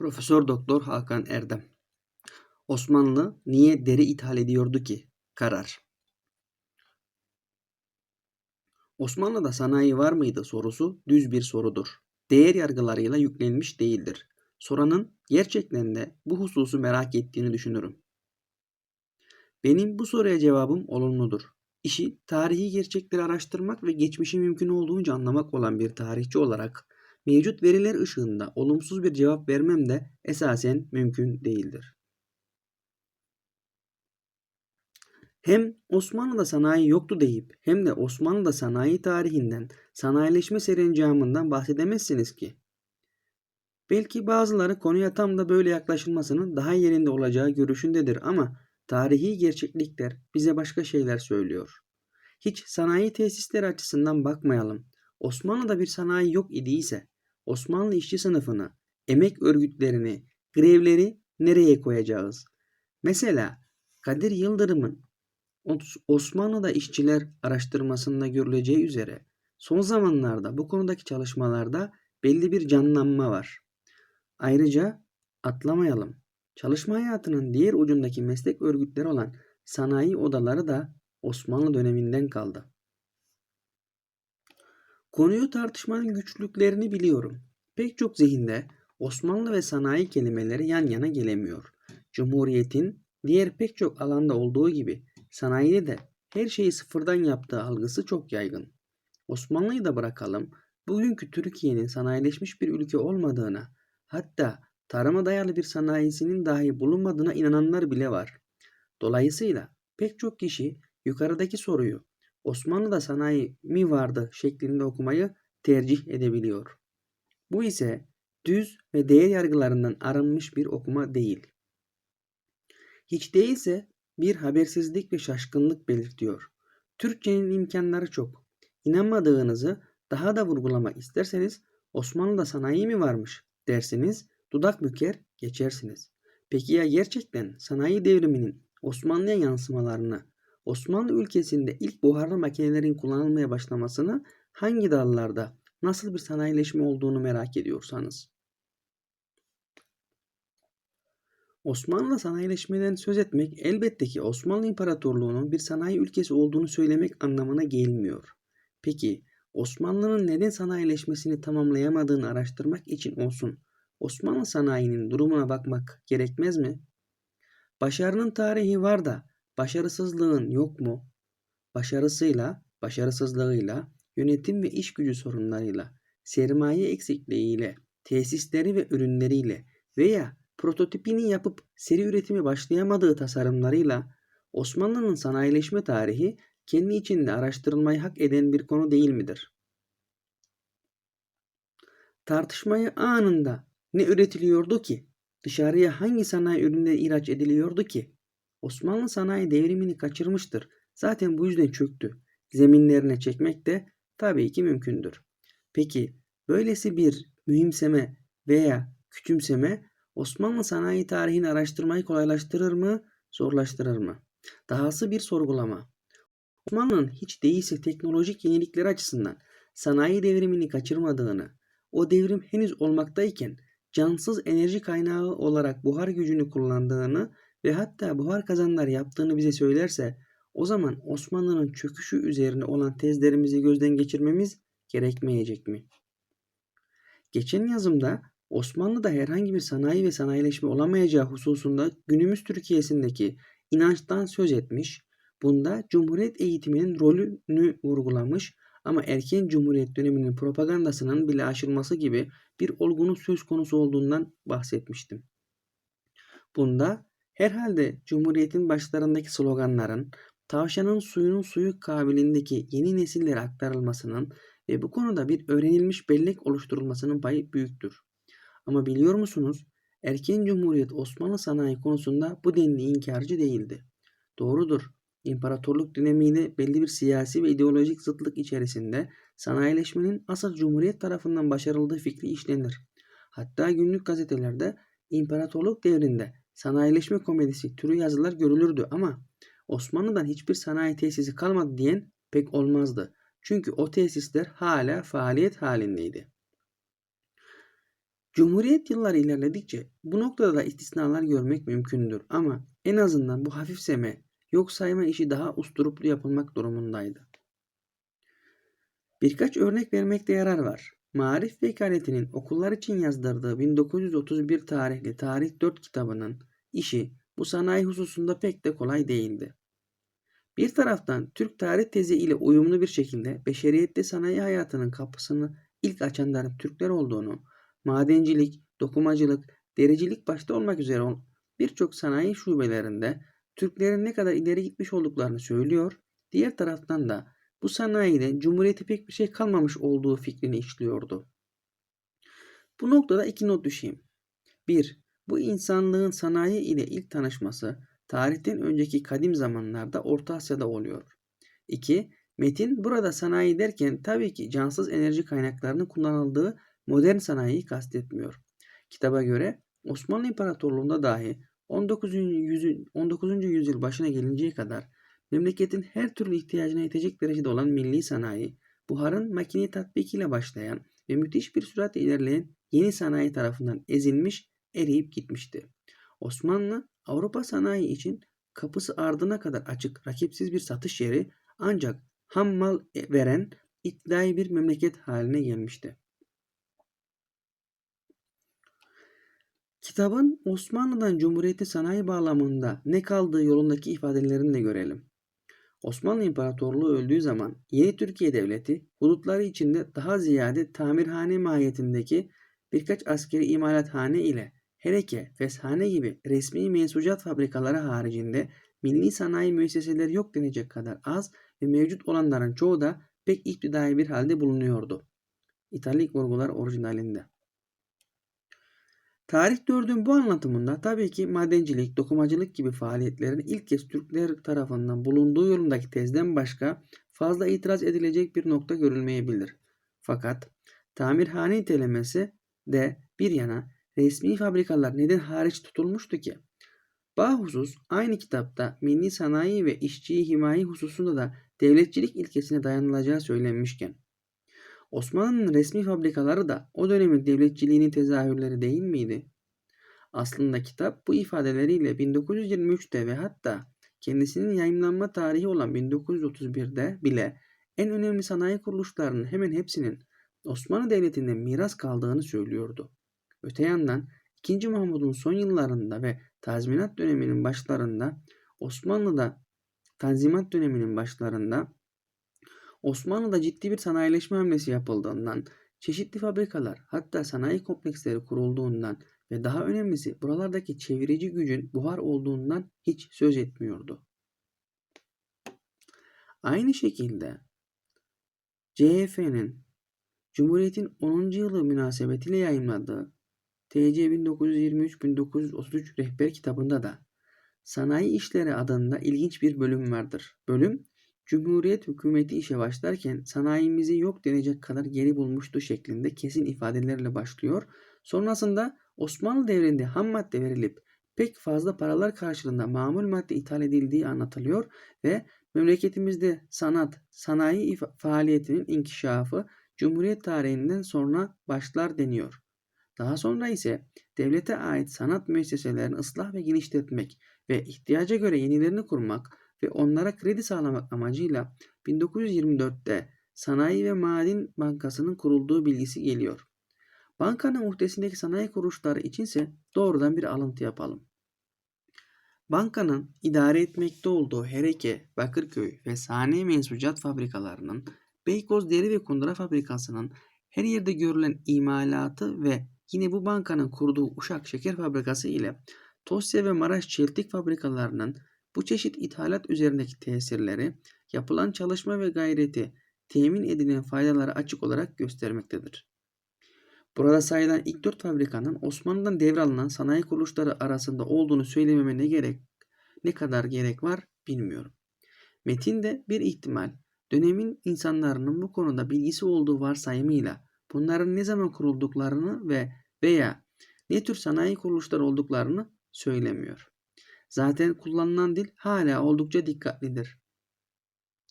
Profesör Doktor Hakan Erdem Osmanlı niye deri ithal ediyordu ki? Karar Osmanlı'da sanayi var mıydı sorusu düz bir sorudur. Değer yargılarıyla yüklenmiş değildir. Soranın gerçekten de bu hususu merak ettiğini düşünürüm. Benim bu soruya cevabım olumludur. İşi tarihi gerçekleri araştırmak ve geçmişi mümkün olduğunca anlamak olan bir tarihçi olarak mevcut veriler ışığında olumsuz bir cevap vermem de esasen mümkün değildir. Hem Osmanlı'da sanayi yoktu deyip hem de Osmanlı'da sanayi tarihinden, sanayileşme serencamından bahsedemezsiniz ki. Belki bazıları konuya tam da böyle yaklaşılmasının daha yerinde olacağı görüşündedir ama tarihi gerçeklikler bize başka şeyler söylüyor. Hiç sanayi tesisleri açısından bakmayalım. Osmanlı'da bir sanayi yok idiyse Osmanlı işçi sınıfını, emek örgütlerini, grevleri nereye koyacağız? Mesela Kadir Yıldırım'ın Osmanlı'da işçiler araştırmasında görüleceği üzere son zamanlarda bu konudaki çalışmalarda belli bir canlanma var. Ayrıca atlamayalım. Çalışma hayatının diğer ucundaki meslek örgütleri olan sanayi odaları da Osmanlı döneminden kaldı. Konuyu tartışmanın güçlüklerini biliyorum. Pek çok zihinde Osmanlı ve sanayi kelimeleri yan yana gelemiyor. Cumhuriyetin diğer pek çok alanda olduğu gibi sanayide de her şeyi sıfırdan yaptığı algısı çok yaygın. Osmanlı'yı da bırakalım, bugünkü Türkiye'nin sanayileşmiş bir ülke olmadığına, hatta tarıma dayalı bir sanayisinin dahi bulunmadığına inananlar bile var. Dolayısıyla pek çok kişi yukarıdaki soruyu Osmanlı'da sanayi mi vardı şeklinde okumayı tercih edebiliyor. Bu ise düz ve değer yargılarından arınmış bir okuma değil. Hiç değilse bir habersizlik ve şaşkınlık belirtiyor. Türkçenin imkanları çok. İnanmadığınızı daha da vurgulamak isterseniz Osmanlı'da sanayi mi varmış dersiniz, dudak büker geçersiniz. Peki ya gerçekten sanayi devriminin Osmanlı'ya yansımalarını Osmanlı ülkesinde ilk buharlı makinelerin kullanılmaya başlamasını hangi dallarda nasıl bir sanayileşme olduğunu merak ediyorsanız. Osmanlı sanayileşmeden söz etmek elbette ki Osmanlı İmparatorluğu'nun bir sanayi ülkesi olduğunu söylemek anlamına gelmiyor. Peki Osmanlı'nın neden sanayileşmesini tamamlayamadığını araştırmak için olsun Osmanlı sanayinin durumuna bakmak gerekmez mi? Başarının tarihi var da başarısızlığın yok mu? Başarısıyla, başarısızlığıyla, yönetim ve iş gücü sorunlarıyla, sermaye eksikliğiyle, tesisleri ve ürünleriyle veya prototipini yapıp seri üretimi başlayamadığı tasarımlarıyla Osmanlı'nın sanayileşme tarihi kendi içinde araştırılmayı hak eden bir konu değil midir? Tartışmayı anında ne üretiliyordu ki? Dışarıya hangi sanayi ürünleri ihraç ediliyordu ki? Osmanlı sanayi devrimini kaçırmıştır. Zaten bu yüzden çöktü. Zeminlerine çekmek de tabii ki mümkündür. Peki böylesi bir mühimseme veya küçümseme Osmanlı sanayi tarihini araştırmayı kolaylaştırır mı, zorlaştırır mı? Dahası bir sorgulama. Osmanlı'nın hiç değilse teknolojik yenilikleri açısından sanayi devrimini kaçırmadığını, o devrim henüz olmaktayken cansız enerji kaynağı olarak buhar gücünü kullandığını ve hatta buhar kazanlar yaptığını bize söylerse o zaman Osmanlı'nın çöküşü üzerine olan tezlerimizi gözden geçirmemiz gerekmeyecek mi? Geçen yazımda Osmanlı'da herhangi bir sanayi ve sanayileşme olamayacağı hususunda günümüz Türkiye'sindeki inançtan söz etmiş, bunda Cumhuriyet eğitiminin rolünü vurgulamış ama erken Cumhuriyet döneminin propagandasının bile aşılması gibi bir olgunun söz konusu olduğundan bahsetmiştim. Bunda herhalde Cumhuriyet'in başlarındaki sloganların tavşanın suyunun suyu kabilindeki yeni nesillere aktarılmasının ve bu konuda bir öğrenilmiş bellek oluşturulmasının payı büyüktür. Ama biliyor musunuz? Erken Cumhuriyet Osmanlı sanayi konusunda bu denli inkarcı değildi. Doğrudur. İmparatorluk dönemiyle belli bir siyasi ve ideolojik zıtlık içerisinde sanayileşmenin asıl Cumhuriyet tarafından başarıldığı fikri işlenir. Hatta günlük gazetelerde imparatorluk devrinde sanayileşme komedisi türü yazılar görülürdü ama Osmanlı'dan hiçbir sanayi tesisi kalmadı diyen pek olmazdı. Çünkü o tesisler hala faaliyet halindeydi. Cumhuriyet yılları ilerledikçe bu noktada da istisnalar görmek mümkündür ama en azından bu hafifseme, yok sayma işi daha usturuplu yapılmak durumundaydı. Birkaç örnek vermekte yarar var. Marif Vekaleti'nin okullar için yazdırdığı 1931 tarihli Tarih 4 kitabının işi bu sanayi hususunda pek de kolay değildi. Bir taraftan Türk tarih tezi ile uyumlu bir şekilde beşeriyette sanayi hayatının kapısını ilk açanların Türkler olduğunu, madencilik, dokumacılık, dericilik başta olmak üzere birçok sanayi şubelerinde Türklerin ne kadar ileri gitmiş olduklarını söylüyor, diğer taraftan da bu sanayide Cumhuriyete pek bir şey kalmamış olduğu fikrini işliyordu. Bu noktada iki not düşeyim. 1. Bu insanlığın sanayi ile ilk tanışması tarihten önceki kadim zamanlarda Orta Asya'da oluyor. 2. Metin burada sanayi derken tabii ki cansız enerji kaynaklarının kullanıldığı modern sanayiyi kastetmiyor. Kitaba göre Osmanlı İmparatorluğu'nda dahi 19. yüzyıl, 19. yüzyıl başına gelinceye kadar memleketin her türlü ihtiyacına yetecek derecede olan milli sanayi, buharın makine tatbikiyle başlayan ve müthiş bir süratle ilerleyen yeni sanayi tarafından ezilmiş, eriyip gitmişti. Osmanlı, Avrupa sanayi için kapısı ardına kadar açık, rakipsiz bir satış yeri ancak ham mal veren iddiayı bir memleket haline gelmişti. Kitabın Osmanlı'dan Cumhuriyeti sanayi bağlamında ne kaldığı yolundaki ifadelerini de görelim. Osmanlı İmparatorluğu öldüğü zaman yeni Türkiye Devleti hudutları içinde daha ziyade tamirhane mahiyetindeki birkaç askeri imalathane ile hereke, feshane gibi resmi mensucat fabrikaları haricinde milli sanayi müesseseleri yok denecek kadar az ve mevcut olanların çoğu da pek iktidai bir halde bulunuyordu. İtalik vurgular orijinalinde. Tarih 4'ün bu anlatımında tabii ki madencilik, dokumacılık gibi faaliyetlerin ilk kez Türkler tarafından bulunduğu yolundaki tezden başka fazla itiraz edilecek bir nokta görülmeyebilir. Fakat tamirhane nitelemesi de bir yana resmi fabrikalar neden hariç tutulmuştu ki? Bahusus aynı kitapta milli sanayi ve işçiyi himaye hususunda da devletçilik ilkesine dayanılacağı söylenmişken Osmanlı'nın resmi fabrikaları da o dönemin devletçiliğinin tezahürleri değil miydi? Aslında kitap bu ifadeleriyle 1923'te ve hatta kendisinin yayınlanma tarihi olan 1931'de bile en önemli sanayi kuruluşlarının hemen hepsinin Osmanlı Devleti'nden miras kaldığını söylüyordu. Öte yandan 2. Mahmud'un son yıllarında ve tazminat döneminin başlarında Osmanlı'da Tanzimat döneminin başlarında Osmanlı'da ciddi bir sanayileşme hamlesi yapıldığından, çeşitli fabrikalar hatta sanayi kompleksleri kurulduğundan ve daha önemlisi buralardaki çevirici gücün buhar olduğundan hiç söz etmiyordu. Aynı şekilde CHF'nin Cumhuriyet'in 10. yılı münasebetiyle yayınladığı TC 1923-1933 rehber kitabında da Sanayi İşleri adında ilginç bir bölüm vardır. Bölüm Cumhuriyet hükümeti işe başlarken sanayimizi yok denecek kadar geri bulmuştu şeklinde kesin ifadelerle başlıyor. Sonrasında Osmanlı devrinde ham madde verilip pek fazla paralar karşılığında mamul madde ithal edildiği anlatılıyor ve memleketimizde sanat, sanayi faaliyetinin inkişafı Cumhuriyet tarihinden sonra başlar deniyor. Daha sonra ise devlete ait sanat müesseselerini ıslah ve genişletmek ve ihtiyaca göre yenilerini kurmak ve onlara kredi sağlamak amacıyla 1924'te Sanayi ve Maden Bankası'nın kurulduğu bilgisi geliyor. Bankanın muhtesindeki sanayi kuruluşları içinse doğrudan bir alıntı yapalım. Bankanın idare etmekte olduğu Hereke, Bakırköy ve sanayi mensucat fabrikalarının Beykoz Deri ve Kundura Fabrikası'nın her yerde görülen imalatı ve yine bu bankanın kurduğu Uşak Şeker Fabrikası ile Tosya ve Maraş Çeltik fabrikalarının bu çeşit ithalat üzerindeki tesirleri, yapılan çalışma ve gayreti, temin edilen faydaları açık olarak göstermektedir. Burada sayılan ilk dört fabrikanın Osmanlı'dan devralınan sanayi kuruluşları arasında olduğunu söylememe ne gerek, ne kadar gerek var bilmiyorum. Metinde bir ihtimal, dönemin insanların bu konuda bilgisi olduğu varsayımıyla bunların ne zaman kurulduklarını ve veya ne tür sanayi kuruluşları olduklarını söylemiyor. Zaten kullanılan dil hala oldukça dikkatlidir.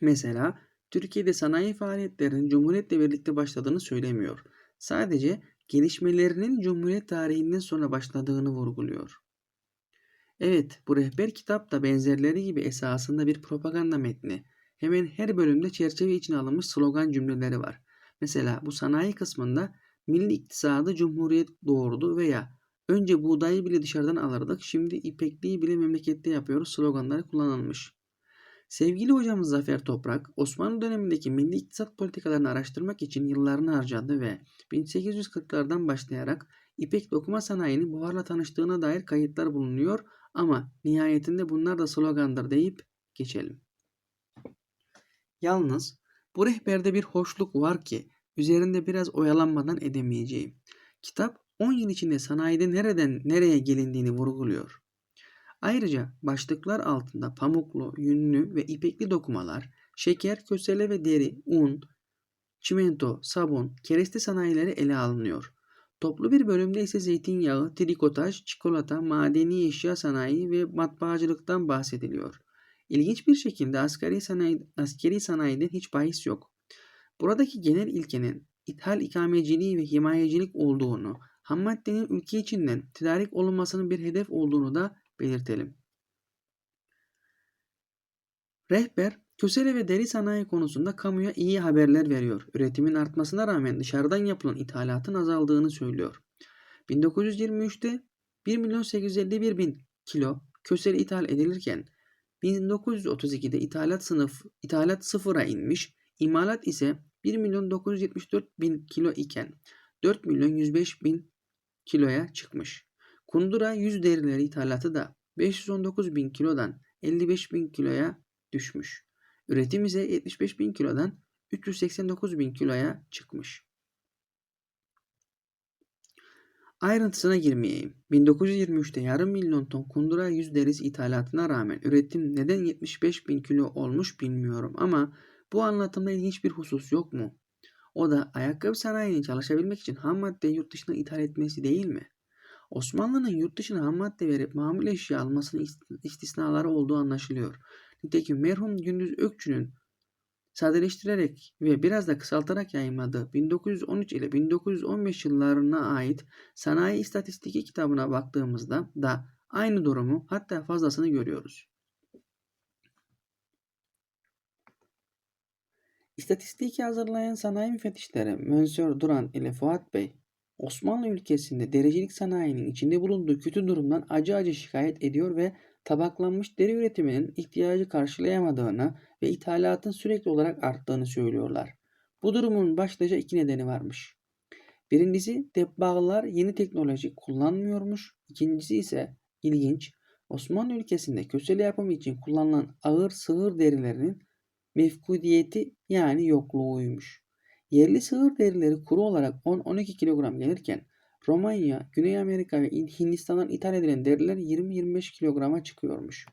Mesela Türkiye'de sanayi faaliyetlerinin Cumhuriyet'le birlikte başladığını söylemiyor. Sadece gelişmelerinin Cumhuriyet tarihinden sonra başladığını vurguluyor. Evet, bu rehber kitap da benzerleri gibi esasında bir propaganda metni. Hemen her bölümde çerçeve içine alınmış slogan cümleleri var. Mesela bu sanayi kısmında milli iktisadı cumhuriyet doğurdu veya önce buğdayı bile dışarıdan alırdık, şimdi ipekliği bile memlekette yapıyoruz sloganları kullanılmış. Sevgili hocamız Zafer Toprak, Osmanlı dönemindeki milli iktisat politikalarını araştırmak için yıllarını harcadı ve 1840'lardan başlayarak ipek dokuma sanayinin buharla tanıştığına dair kayıtlar bulunuyor ama nihayetinde bunlar da slogandır deyip geçelim. Yalnız bu rehberde bir hoşluk var ki üzerinde biraz oyalanmadan edemeyeceğim. Kitap 10 yıl içinde sanayide nereden nereye gelindiğini vurguluyor. Ayrıca başlıklar altında pamuklu, yünlü ve ipekli dokumalar, şeker, kösele ve deri, un, çimento, sabun, kereste sanayileri ele alınıyor. Toplu bir bölümde ise zeytinyağı, trikotaj, çikolata, madeni eşya sanayi ve matbaacılıktan bahsediliyor. İlginç bir şekilde askeri, sanayi, askeri sanayiden hiç bahis yok. Buradaki genel ilkenin ithal ikameciliği ve himayecilik olduğunu, ham maddenin ülke içinden tedarik olunmasının bir hedef olduğunu da belirtelim. Rehber, kösele ve deri sanayi konusunda kamuya iyi haberler veriyor. Üretimin artmasına rağmen dışarıdan yapılan ithalatın azaldığını söylüyor. 1923'te 1 milyon 851 bin kilo kösele ithal edilirken 1932'de ithalat sınıf ithalat sıfıra inmiş, imalat ise 1 milyon 974 bin kilo iken 4 milyon 105 bin kiloya çıkmış. Kundura yüz derileri ithalatı da 519 bin kilodan 55 bin kiloya düşmüş. Üretim ise 75 bin kilodan 389 bin kiloya çıkmış. Ayrıntısına girmeyeyim. 1923'te yarım milyon ton kundura yüz derisi ithalatına rağmen üretim neden 75 bin kilo olmuş bilmiyorum ama bu anlatımda ilginç bir husus yok mu? O da ayakkabı sanayinin çalışabilmek için ham madde yurt dışına ithal etmesi değil mi? Osmanlı'nın yurt dışına ham madde verip mamul eşya almasının istisnaları olduğu anlaşılıyor. Nitekim merhum Gündüz Ökçü'nün sadeleştirerek ve biraz da kısaltarak yayınladığı 1913 ile 1915 yıllarına ait Sanayi İstatistiki kitabına baktığımızda da aynı durumu hatta fazlasını görüyoruz. İstatistiki hazırlayan sanayi müfettişleri Monsieur Duran ile Fuat Bey, Osmanlı ülkesinde derecilik sanayinin içinde bulunduğu kötü durumdan acı acı şikayet ediyor ve tabaklanmış deri üretiminin ihtiyacı karşılayamadığını ve ithalatın sürekli olarak arttığını söylüyorlar. Bu durumun başlıca iki nedeni varmış. Birincisi debbağlar yeni teknoloji kullanmıyormuş. İkincisi ise ilginç Osmanlı ülkesinde kösele yapımı için kullanılan ağır sığır derilerinin mefkudiyeti yani yokluğuymuş. Yerli sığır derileri kuru olarak 10-12 kilogram gelirken Romanya, Güney Amerika ve Hindistan'dan ithal edilen deriler 20-25 kilograma çıkıyormuş.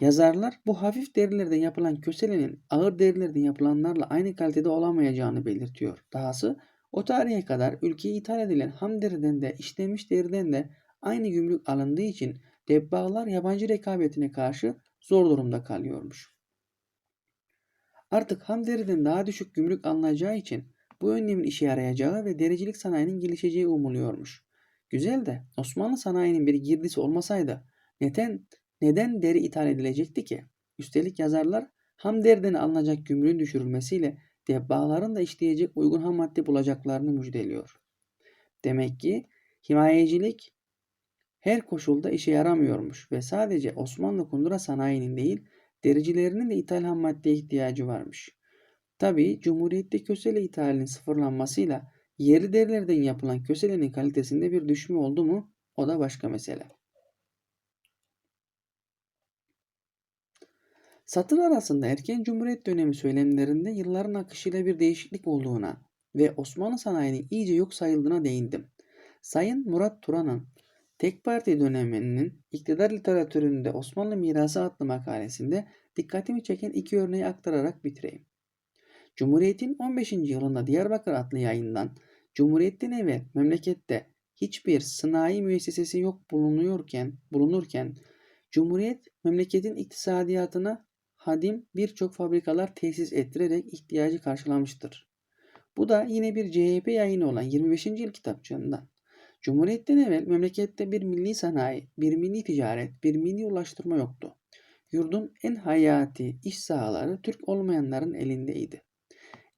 Yazarlar bu hafif derilerden yapılan köselenin ağır derilerden yapılanlarla aynı kalitede olamayacağını belirtiyor. Dahası o tarihe kadar ülkeye ithal edilen ham deriden de işlenmiş deriden de aynı gümrük alındığı için debbağlar yabancı rekabetine karşı zor durumda kalıyormuş. Artık ham deriden daha düşük gümrük alınacağı için bu önlemin işe yarayacağı ve dericilik sanayinin gelişeceği umuluyormuş. Güzel de Osmanlı sanayinin bir girdisi olmasaydı neden, neden deri ithal edilecekti ki? Üstelik yazarlar ham deriden alınacak gümrüğün düşürülmesiyle debbağların da işleyecek uygun ham madde bulacaklarını müjdeliyor. Demek ki himayecilik her koşulda işe yaramıyormuş ve sadece Osmanlı kundura sanayinin değil dericilerinin de ithal maddeye ihtiyacı varmış. Tabii Cumhuriyet'te kösele ithalinin sıfırlanmasıyla yerli derilerden yapılan köselenin kalitesinde bir düşme oldu mu o da başka mesele. Satır arasında erken Cumhuriyet dönemi söylemlerinde yılların akışıyla bir değişiklik olduğuna ve Osmanlı sanayinin iyice yok sayıldığına değindim. Sayın Murat Turan'ın Tek Parti döneminin iktidar literatüründe Osmanlı Mirası adlı makalesinde dikkatimi çeken iki örneği aktararak bitireyim. Cumhuriyet'in 15. yılında Diyarbakır adlı yayından Cumhuriyet'ten evvel memlekette hiçbir sanayi müessesesi yok bulunuyorken, bulunurken Cumhuriyet memleketin iktisadiyatına hadim birçok fabrikalar tesis ettirerek ihtiyacı karşılamıştır. Bu da yine bir CHP yayını olan 25. yıl kitapçığından. Cumhuriyetten evvel memlekette bir milli sanayi, bir milli ticaret, bir milli ulaştırma yoktu. Yurdun en hayati iş sahaları Türk olmayanların elindeydi.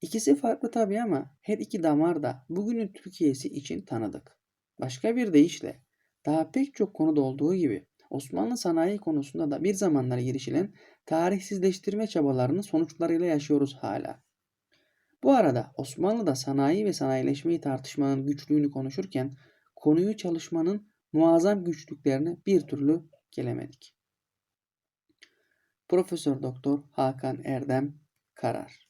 İkisi farklı tabii ama her iki damar da bugünün Türkiye'si için tanıdık. Başka bir deyişle daha pek çok konuda olduğu gibi Osmanlı sanayi konusunda da bir zamanlar girişilen tarihsizleştirme çabalarının sonuçlarıyla yaşıyoruz hala. Bu arada Osmanlı'da sanayi ve sanayileşmeyi tartışmanın güçlüğünü konuşurken konuyu çalışmanın muazzam güçlüklerine bir türlü gelemedik. Profesör Doktor Hakan Erdem Karar